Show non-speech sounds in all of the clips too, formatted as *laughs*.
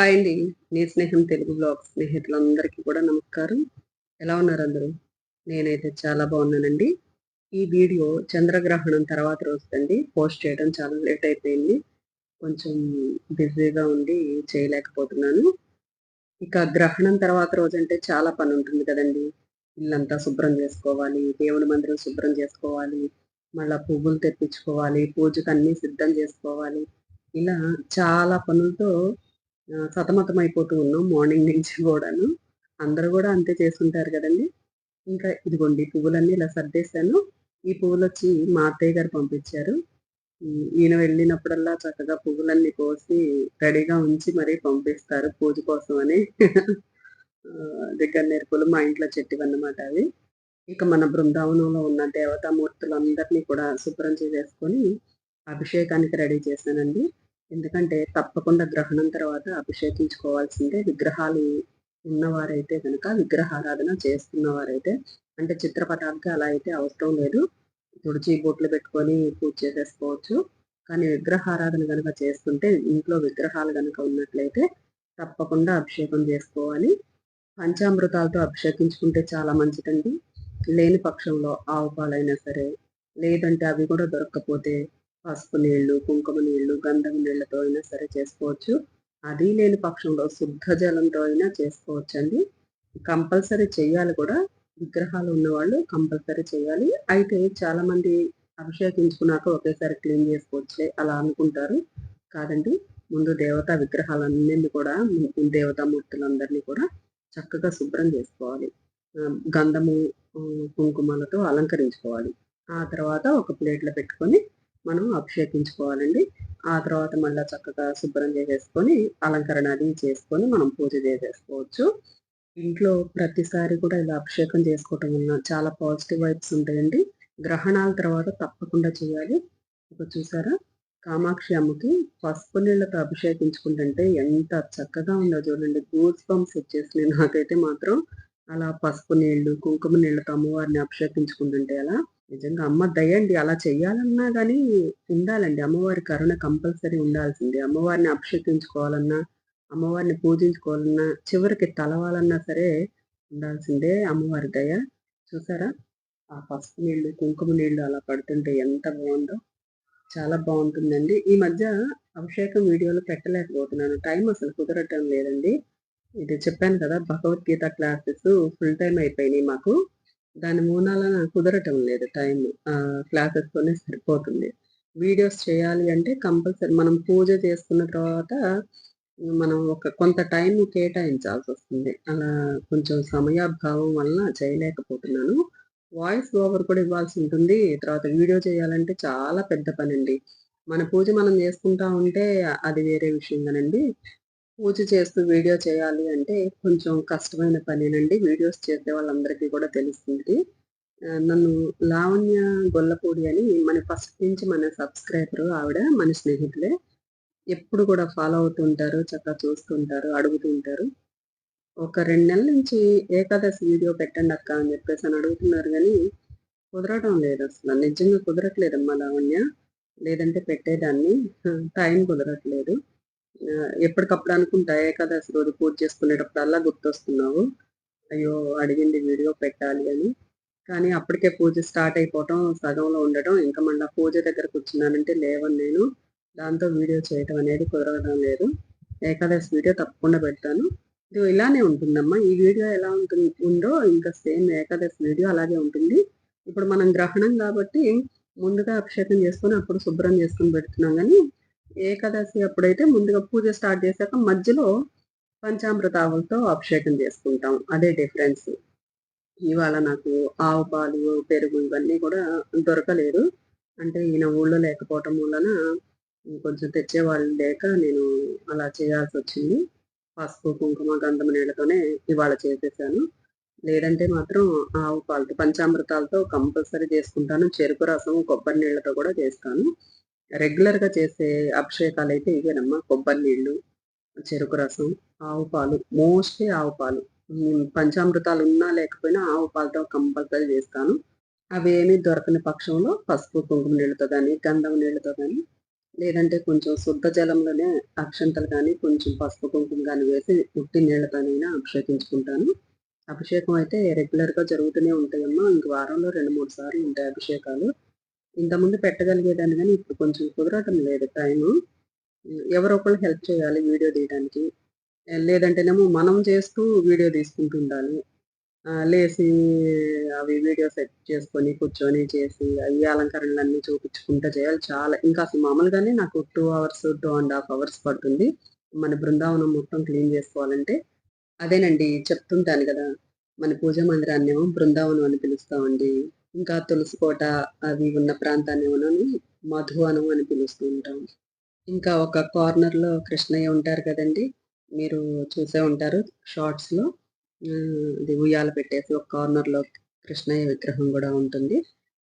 Hi అండి. నీ స్నేహం తెలుగు బ్లాగ్ స్నేహితులందరికీ కూడా నమస్కారం. ఎలా ఉన్నారు అందరూ? నేనైతే చాలా బాగున్నానండి. ఈ వీడియో చంద్రగ్రహణం తర్వాత రోజుదండి. పోస్ట్ చేయడం చాలా లేట్ అయిపోయింది. కొంచెం బిజీగా ఉండి చేయలేకపోతున్నాను. ఇక గ్రహణం తర్వాత రోజు అంటే చాలా పని ఉంటుంది కదండి ఇల్లంతా శుభ్రం చేసుకోవాలి, దేవుడి మందిరం శుభ్రం చేసుకోవాలి, మళ్ళీ పువ్వులు తెప్పించుకోవాలి, పూజకు అన్నీ సిద్ధం చేసుకోవాలి. ఇలా చాలా పనులతో సతమతం సతమతమైపోతూ ఉన్నాం మార్నింగ్ నుంచి కూడాను అందరూ కూడా అంతే చేస్తుంటారు కదండి ఇంకా ఇదిగోండి పువ్వులన్నీ ఇలా సర్దేశాను. ఈ పువ్వులు వచ్చి మా అత్తయ్య గారు పంపించారు. ఈయన వెళ్ళినప్పుడల్లా చక్కగా పువ్వులన్నీ కోసి రెడీగా ఉంచి మరీ పంపిస్తారు పూజ కోసం అని దగ్గర నేర్పులు మా ఇంట్లో చెట్టివన్నమాట అవి. ఇక మన బృందావనంలో ఉన్న దేవతామూర్తులందరినీ కూడా శుభ్రం చేసేసుకొని అభిషేకానికి రెడీ చేశానండి. ఎందుకంటే తప్పకుండా గ్రహణం తర్వాత అభిషేకించుకోవాల్సిందే. విగ్రహాలు ఉన్నవారైతే కనుక విగ్రహారాధన చేస్తున్నవారైతే అంటే చిత్రపటానికి అలా అయితే అవసరం లేదు. తుడిచి బొట్లు పెట్టుకొని పూజ చేసేసుకోవచ్చు. కానీ విగ్రహారాధన కనుక చేస్తుంటే ఇంట్లో విగ్రహాలు కనుక ఉన్నట్లయితే తప్పకుండా అభిషేకం చేసుకోవాలి. పంచామృతాలతో అభిషేకించుకుంటే చాలా మంచిదండి. లేని పక్షంలో ఆవు పాలైనా సరే, లేదంటే అవి కూడా దొరక్కపోతే పసుపు నీళ్ళు, కుంకుమ నీళ్ళు, గంధం నీళ్ళతో అయినా సరే చేసుకోవచ్చు. అది లేని పక్షంలో శుద్ధ జలంతో అయినా చేసుకోవచ్చండి. కంపల్సరీ చేయాలి కూడా. విగ్రహాలు ఉన్నవాళ్ళు కంపల్సరీ చేయాలి. అయితే చాలామంది అభిషేకించుకున్నాక ఒకేసారి క్లీన్ చేసుకోవచ్చులే అలా అనుకుంటారు. కాదండి. ముందు దేవతా విగ్రహాలన్నిటిని కూడా దేవతామూర్తులందరినీ కూడా చక్కగా శుభ్రం చేసుకోవాలి. గంధము, కుంకుమలతో అలంకరించుకోవాలి. ఆ తర్వాత ఒక ప్లేట్‌లో పెట్టుకొని మనం అభిషేకించుకోవాలండి. ఆ తర్వాత మళ్ళీ చక్కగా శుభ్రం చేసేసుకొని అలంకరణ అది చేసుకొని మనం పూజ చేసేసుకోవచ్చు. ఇంట్లో ప్రతిసారి కూడా ఇలా అభిషేకం చేసుకోవటం వలన చాలా పాజిటివ్ వైబ్స్ ఉంటాయండి. గ్రహణాల తర్వాత తప్పకుండా చేయాలి. ఇప్పుడు చూసారా? కామాక్షి అమ్మకి పసుపు నీళ్ళతో అభిషేకించుకుంటుంటే ఎంత చక్కగా ఉందో చూడండి. గూస్ బంప్స్ వచ్చేసినాయి నాకైతే మాత్రం. అలా పసుపు నీళ్ళు, కుంకుమ నీళ్ళతో అమ్మవారిని అభిషేకించుకుంటుంటే అలా నిజంగా అమ్మ దయండి. అలా చేయాలన్నా కానీ ఉండాలండి. అమ్మవారి కరుణ కంపల్సరీ ఉండాల్సిందే. అమ్మవారిని అభిషేకించుకోవాలన్నా, అమ్మవారిని పూజించుకోవాలన్నా, చివరికి తలవాలన్నా సరే ఉండాల్సిందే అమ్మవారి దయ. చూసారా? ఆ పసుపు నీళ్ళు, కుంకుమ నీళ్ళు అలా పడుతుంటే ఎంత బాగుందో చాలా బాగుంటుందండి ఈ మధ్య అభిషేకం వీడియోలు పెట్టలేకపోతున్నాను. టైం అసలు కుదరటం లేదండి. ఇది చెప్పాను కదా! భగవద్గీత క్లాసెస్ ఫుల్ టైం అయిపోయినాయి మాకు. దాని మూలాన కుదరటం లేదు టైం క్లాసెస్‌తోనే సరిపోతుంది. వీడియోస్ చేయాలి అంటే కంపల్సరీ మనం పూజ చేసుకున్న తర్వాత మనం ఒక కొంత టైం కేటాయించాల్సి వస్తుంది అలా కొంచెం సమయాభావం వలన చేయలేకపోతున్నాను. వాయిస్ ఓవర్ కూడా ఇవ్వాల్సి ఉంటుంది. తర్వాత వీడియో చేయాలంటే చాలా పెద్ద పనండి. మన పూజ మనం చేసుకుంటా ఉంటే అది వేరే విషయం కానండి పూజ చేస్తూ వీడియో చేయాలి అంటే కొంచెం కష్టమైన పనేనండి. వీడియోస్ చేసే వాళ్ళందరికీ కూడా తెలుస్తుంది. నన్ను లావణ్య గొల్లపూడి అని మన ఫస్ట్ నుంచి మన సబ్‌స్క్రైబరు ఆవిడ మన స్నేహితులే. ఎప్పుడు కూడా ఫాలో అవుతుంటారు చక్కగా చూస్తుంటారు, అడుగుతుంటారు ఒక రెండు నెలల నుంచి ఏకాదశి వీడియో పెట్టండక్క అని చెప్పేసి అని అడుగుతున్నారు గానీ, కుదరడం అసలు నిజంగా కుదరట్లేదమ్మా లావణ్య. లేదంటే పెట్టేదాన్ని. టైం కుదరట్లేదు. ఎప్పటికప్పుడు అనుకుంటా ఏకాదశి రోజు పూజ చేసుకునేటప్పుడల్లా గుర్తొస్తున్నావు. అయ్యో! అడిగింది వీడియో పెట్టాలి అని. కానీ అప్పటికే పూజ స్టార్ట్ అయిపోవటం, సగంలో ఉండటం, ఇంకా మళ్ళీ పూజ దగ్గరకు వచ్చినానంటే లేవని నేను. దాంతో వీడియో చేయటం అనేది కుదరడం లేదు. ఏకాదశి వీడియో తప్పకుండా పెడతాను. ఇది ఇలానే ఉంటుందమ్మా. ఈ వీడియో ఎలా ఉంటుంది ఉందో ఇంకా సేమ్ ఏకాదశి వీడియో అలాగే ఉంటుంది. ఇప్పుడు మనం గ్రహణం కాబట్టి ముందుగా అభిషేకం చేసుకొని అప్పుడు శుభ్రం చేసుకొని పెడుతున్నాం కానీ ఏకాదశి అప్పుడైతే ముందుగా పూజ స్టార్ట్ చేశాక మధ్యలో పంచామృత ఆవులతో అభిషేకం చేసుకుంటాం. అదే డిఫరెన్స్. ఇవాళ నాకు ఆవు పాలు, పెరుగు ఇవన్నీ కూడా దొరకలేదు. అంటే ఈయన ఊళ్ళో లేకపోవటం వలన కొంచెం తెచ్చేవాళ్ళు లేక నేను అలా చేయాల్సి వచ్చింది పసుపు, కుంకుమ, గంధం నీళ్ళతోనే ఇవాళ చేసేసాను. లేదంటే మాత్రం ఆవు పాలతో పంచామృతాలతో కంపల్సరీ చేసుకుంటాను. చెరుకు రసం, కొబ్బరి నీళ్ళతో కూడా చేస్తాను. రెగ్యులర్‌గా చేసే అభిషేకాలు అయితే ఇవేనమ్మా. కొబ్బరి నీళ్ళు, చెరుకు రసం, ఆవు పాలు మోస్ట్‌లీ ఆవు పాలు. పంచామృతాలు ఉన్నా లేకపోయినా ఆవు పాలతో కంపల్సరీ చేస్తాను. అవేమీ దొరకని పక్షంలో పసుపు, కుంకుమ నీళ్ళతో కానీ గంధం నీళ్ళతో కానీ లేదంటే కొంచెం శుద్ధ జలంలోనే అక్షంతలు కానీ కొంచెం పసుపు కుంకుమ కానీ వేసి ఉట్టి నీళ్ళతోనైనా అభిషేకించుకుంటాను అభిషేకం అయితే రెగ్యులర్గా జరుగుతూనే ఉంటాయమ్మా ఇంక వారంలో రెండు మూడు సార్లు ఉంటాయి అభిషేకాలు ఇంతకుముందు పెట్టగలిగేదాన్ని కానీ ఇప్పుడు కొంచెం కుదరటం లేదు టైము ఎవరో హెల్ప్ చేయాలి వీడియో తీయడానికి. లేదంటేనేమో మనం చేస్తూ వీడియో తీసుకుంటూ ఉండాలి. లేసి అవి వీడియో సెట్ చేసుకొని కూర్చొని చేసి అవి అలంకరణలన్నీ చూపించుకుంటూ చేయాలి చాలా. ఇంకా అసలు మామూలుగానే నాకు two hours two and half hours పడుతుంది. మన బృందావనం మొత్తం క్లీన్ చేసుకోవాలంటే అదేనండి చెప్తుంటాను కదా. మన పూజా మందిరాన్ని ఏమో బృందావనం అని పిలుస్తామండి. ఇంకా తులసి కోట అవి ఉన్న ప్రాంతాన్ని ఏమో మధువనం అని పిలుస్తూ ఉంటాం. ఇంకా ఒక కార్నర్లో కృష్ణయ్య ఉంటారు కదండి. మీరు చూసే ఉంటారు షార్ట్స్లో. అది ఉయ్యాల పెట్టేసి ఒక కార్నర్లో కృష్ణయ్య విగ్రహం కూడా ఉంటుంది.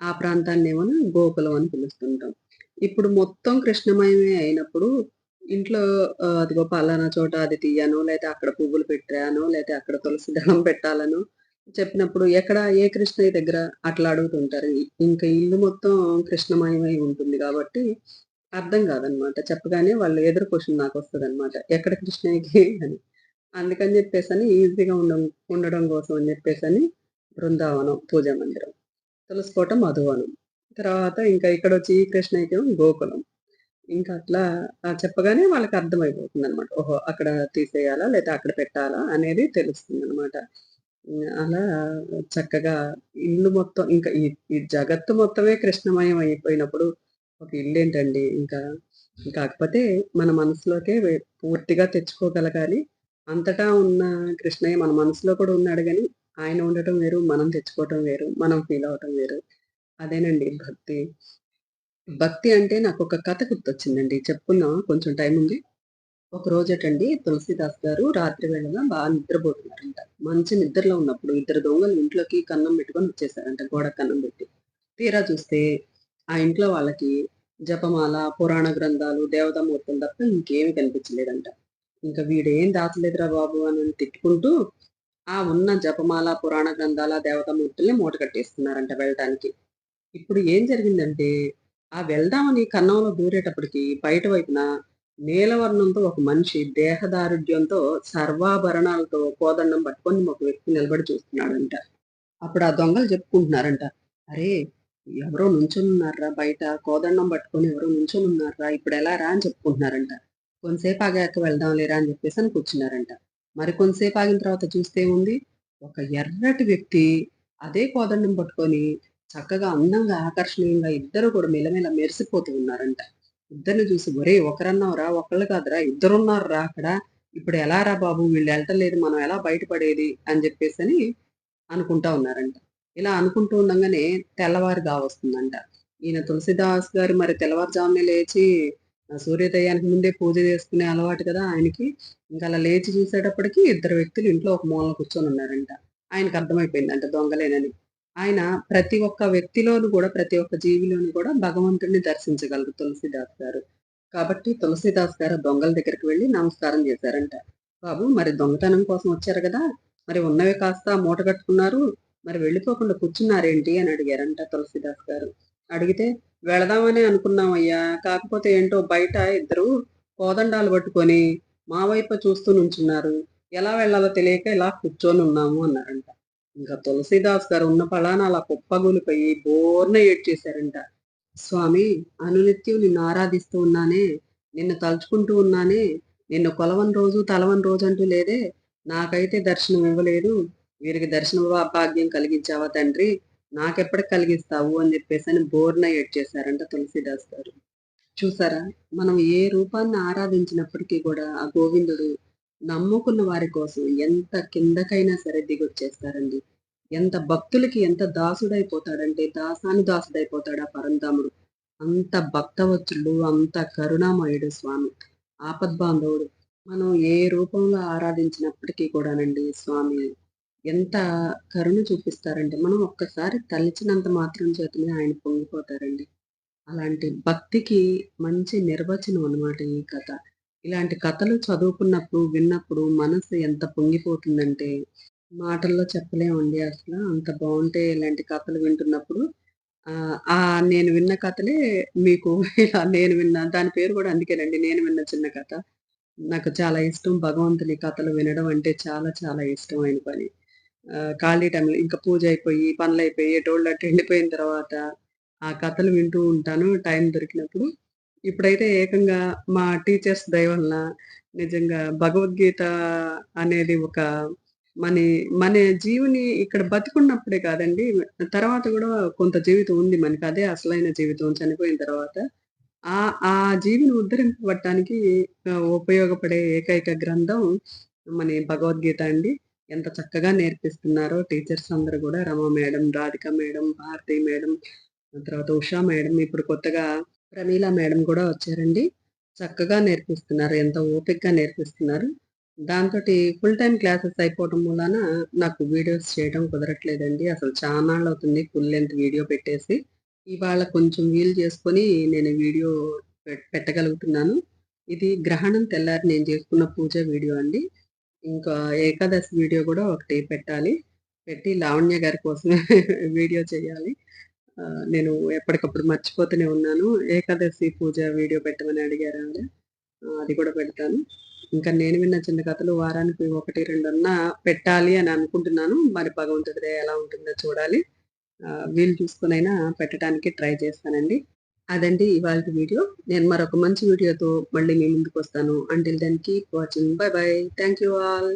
ఆ ప్రాంతాన్ని ఏమో గోకులం అని పిలుస్తుంటాం. ఇప్పుడు మొత్తం కృష్ణమయమే అయినప్పుడు ఇంట్లో అదిగో పలానా చోట అది తీయను లేకపోతే అక్కడ పువ్వులు పెట్టాను లేకపోతే అక్కడ తులసి దళం పెట్టాలను చెప్పినప్పుడు ఎక్కడ ఏ కృష్ణయ్య దగ్గర అట్లా అడుగుతుంటారు. ఇంకా ఇల్లు మొత్తం కృష్ణమయమై ఉంటుంది కాబట్టి అర్థం కాదనమాట. చెప్పగానే వాళ్ళు ఎదురు క్వశ్చన్ నాకు వస్తుంది అనమాట ఎక్కడ కృష్ణయ్యకి అని. అందుకని చెప్పేసి అని ఈజీగా ఉండ ఉండడం కోసం అని చెప్పేసి అని బృందావనం పూజా మందిరం తులసికోట మధువనం. తర్వాత ఇంకా ఇక్కడ వచ్చి కృష్ణయ్యకి గోకులం. ఇంకా అట్లా చెప్పగానే వాళ్ళకి అర్థమైపోతుంది అనమాట ఓహో అక్కడ తీసేయాలా లేదా అక్కడ పెట్టాలా అనేది తెలుస్తుంది అనమాట అలా చక్కగా ఇల్లు మొత్తం ఇంకా ఈ ఈ జగత్తు మొత్తమే కృష్ణమయం అయిపోయినప్పుడు ఒక ఇల్లు ఏంటండి? ఇంకా కాకపోతే మన మనసులోకే పూర్తిగా తెచ్చుకోగలగాలి. అంతటా ఉన్న కృష్ణయ్య మన మనసులో కూడా ఉన్నాడు కానీ ఆయన ఉండటం వేరు మనం తెచ్చుకోవటం వేరు మనం ఫీల్ అవటం వేరు. అదేనండి భక్తి. భక్తి అంటే నాకు ఒక కథ గుర్తొచ్చిందండి. చెప్పుకుందాం కొంచెం టైం ఉంది ఒక రోజటండి తులసిదాస్ గారు రాత్రి వేళగా బాగా నిద్రపోతున్నారంట మంచి నిద్రలో ఉన్నప్పుడు ఇద్దరు దొంగలు ఇంట్లోకి కన్నం పెట్టుకొని వచ్చేసారంట. గోడ కన్నం పెట్టి. తీరా చూస్తే ఆ ఇంట్లో వాళ్ళకి జపమాల పురాణ గ్రంథాలు దేవతామూర్తులు తప్ప ఇంకేమి కనిపించలేదంట. ఇంకా వీడేం దాచలేదురా బాబు అని తిట్టుకుంటూ ఆ ఉన్న జపమాల పురాణ గ్రంథాల దేవతామూర్తుల్ని మూట కట్టేస్తున్నారంట వెళ్ళటానికి. ఇప్పుడు ఏం జరిగిందంటే ఆ వెళ్దామని కన్నంలో దూరేటప్పటికి బయట వైపున నీలవర్ణంతో ఒక మనిషి దేహదారుఢ్యంతో సర్వాభరణాలతో కోదండం పట్టుకొని ఒక వ్యక్తి నిలబడి చూస్తున్నాడంట. అప్పుడు ఆ దొంగలు చెప్పుకుంటున్నారంట. అరే ఎవరో నుంచొని ఉన్నారా బయట కోదండం పట్టుకొని ఎవరో నుంచొనున్నారా ఇప్పుడు ఎలా రా అని చెప్పుకుంటున్నారంట. కొంతసేపు ఆగాక వెళ్దాం లేరా అని చెప్పేసి అని కూర్చున్నారంట. మరి కొంతసేపు ఆగిన తర్వాత చూస్తే ఉంది ఒక ఎర్రటి వ్యక్తి అదే కోదండం పట్టుకొని చక్కగా అందంగా ఆకర్షణీయంగా ఇద్దరు కూడా మెలమెల మెరిసిపోతూ ఉన్నారంట. ఇద్దరిని చూసి ఒరే ఒకరన్నావురా ఒకళ్ళు కాదురా ఇద్దరున్నారురా అక్కడ. ఇప్పుడు ఎలా రా బాబు? వీళ్ళు వెళ్ళటలేదు మనం ఎలా బయటపడేది? అని చెప్పేసి అని అనుకుంటా ఉన్నారంట. ఇలా అనుకుంటూ ఉండగానే తెల్లవారు వస్తుందంట. ఈయన తులసిదాస్ గారు మరి తెల్లవారుజామునే లేచి సూర్యోదయానికి ముందే పూజ చేసుకునే అలవాటు కదా ఆయనకి. ఇంకా అలా లేచి చూసేటప్పటికి ఇద్దరు వ్యక్తులు ఇంట్లో ఒక మూలన కూర్చొని ఉన్నారంట. ఆయనకు అర్థమైపోయిందంట దొంగలేనని. ఆయన ప్రతి ఒక్క వ్యక్తిలోను కూడా ప్రతి ఒక్క జీవిలోను కూడా భగవంతుడిని దర్శించగలరు తులసిదాస్ గారు. కాబట్టి తులసిదాస్ గారు దొంగల దగ్గరికి వెళ్ళి నమస్కారం చేశారంట. బాబు మరి దొంగతనం కోసం వచ్చారు కదా మరి ఉన్నవి కాస్త మూట కట్టుకున్నారు మరి వెళ్ళిపోకుండా కూర్చున్నారేంటి? అని అడిగారంట తులసిదాస్ గారు. అడిగితే వెళదామని అనుకున్నామయ్యా కాకపోతే ఏంటో బయట ఇద్దరు కోదండాలు పట్టుకొని మా వైపు చూస్తూ నుంచున్నారు. ఎలా వెళ్ళాలో తెలియక ఇలా కూర్చొని ఉన్నాము అన్నారంట. ఇంకా తులసీదాస్ గారు ఉన్న పలానా అలా కుప్పగూలిపోయి బోర్న ఏడ్చేశారంట. స్వామి అనునిత్యం నిన్ను ఆరాధిస్తూ ఉన్నానే నిన్ను తలుచుకుంటూ ఉన్నానే నిన్ను కొలవని రోజు తలవని రోజు అంటూ లేదే నాకైతే దర్శనం ఇవ్వలేదు వీరికి దర్శన భాగ్యం కలిగించావా తండ్రి నాకెప్పటికి కలిగిస్తావు అని చెప్పేసి అని బోర్న ఏడ్చేశారంట తులసిదాస్ గారు. చూసారా మనం ఏ రూపాన్ని ఆరాధించినప్పటికీ కూడా ఆ గోవిందుడు నమ్ముకున్న వారి కోసం ఎంత కిందకైనా సరే దిగొచ్చేస్తారండి. ఎంత భక్తులకి ఎంత దాసుడైపోతాడంటే దాసాను దాసుడైపోతాడు ఆ పరంధాముడు. అంత భక్తవచ్చుడు అంత కరుణామయుడు స్వామి ఆపద్బాంధవుడు. మనం ఏ రూపంలో ఆరాధించినప్పటికీ కూడానండి స్వామి ఎంత కరుణ చూపిస్తారంటే మనం ఒక్కసారి తలిచినంత మాత్రం చేతనే ఆయన పొంగిపోతారండి. అలాంటి భక్తికి మంచి నిర్వచనం అనమాట ఈ కథ. ఇలాంటి కథలు చదువుకున్నప్పుడు విన్నప్పుడు మనసు ఎంత పొంగిపోతుందంటే మాటల్లో చెప్పలేమండి అసలు అంత బాగుంటే ఇలాంటి కథలు వింటున్నప్పుడు ఆ నేను విన్న కథలే మీకు *laughs* ఇలా నేను విన్న దాని పేరు కూడా అందుకేనండి. నేను విన్న చిన్న కథ. నాకు చాలా ఇష్టం భగవంతుని కథలు వినడం అంటే చాలా చాలా ఇష్టమైన పని. ఖాళీ టైంలో ఇంకా పూజ అయిపోయి, పనులయిపోయి, ఎటోళ్ళు అటు వెళ్ళిపోయిన తర్వాత ఆ కథలు వింటూ ఉంటాను టైం దొరికినప్పుడు. ఇప్పుడైతే ఏకంగా మా టీచర్స్ దయ వలన నిజంగా భగవద్గీత అనేది ఒక మన మన జీవుని ఇక్కడ బతికున్నప్పుడే కాదండి, తర్వాత కూడా కొంత జీవితం ఉంది మనకి. అదే అసలైన జీవితం చనిపోయిన తర్వాత. ఆ ఆ జీవిని ఉద్ధరింపబట్టడానికి ఉపయోగపడే ఏకైక గ్రంథం మన భగవద్గీత అండి. ఎంత చక్కగా నేర్పిస్తున్నారో టీచర్స్ అందరూ కూడా Rama madam, Radhika madam, Bharati madam, తర్వాత ఉషా మేడం, ఇప్పుడు కొత్తగా ప్రమీల మేడం కూడా వచ్చారండి. చక్కగా నేర్పిస్తున్నారు. ఎంతో ఓపికగా నేర్పిస్తున్నారు. దాంతోటి ఫుల్ టైం క్లాసెస్ అయిపోవటం వలన నాకు వీడియోస్ చేయడం కుదరట్లేదండి. అసలు చాలా అవుతుంది ఫుల్ లెంత్ వీడియో పెట్టేసి. ఇవాళ కొంచెం వీలు చేసుకొని నేను వీడియో పెట్టగలుగుతున్నాను. ఇది గ్రహణం తెల్లారి నేను చేసుకున్న పూజ వీడియో అండి. ఇంకా ఏకాదశి వీడియో కూడా ఒకటి పెట్టాలి. పెట్టి లావణ్య గారి కోసం వీడియో *laughs* చేయాలి. నేను ఎప్పటికప్పుడు మర్చిపోతూనే ఉన్నాను. ఏకాదశి పూజ వీడియో పెట్టమని అడిగారు ఆవిడ అది కూడా పెడతాను. ఇంకా నేను విన్న చిన్న కథలు వారానికి 1, 2 అన్నా పెట్టాలి అని అనుకుంటున్నాను. మరి భగవంతుడిదే ఎలా ఉంటుందో చూడాలి. వీలు చూసుకునైనా పెట్టడానికి ట్రై చేస్తానండి. అదండి ఇవాళ వీడియో. నేను మరొక మంచి వీడియోతో మళ్ళీ మీ ముందుకొస్తాను. Until then keep watching. Bye bye. Thank you all.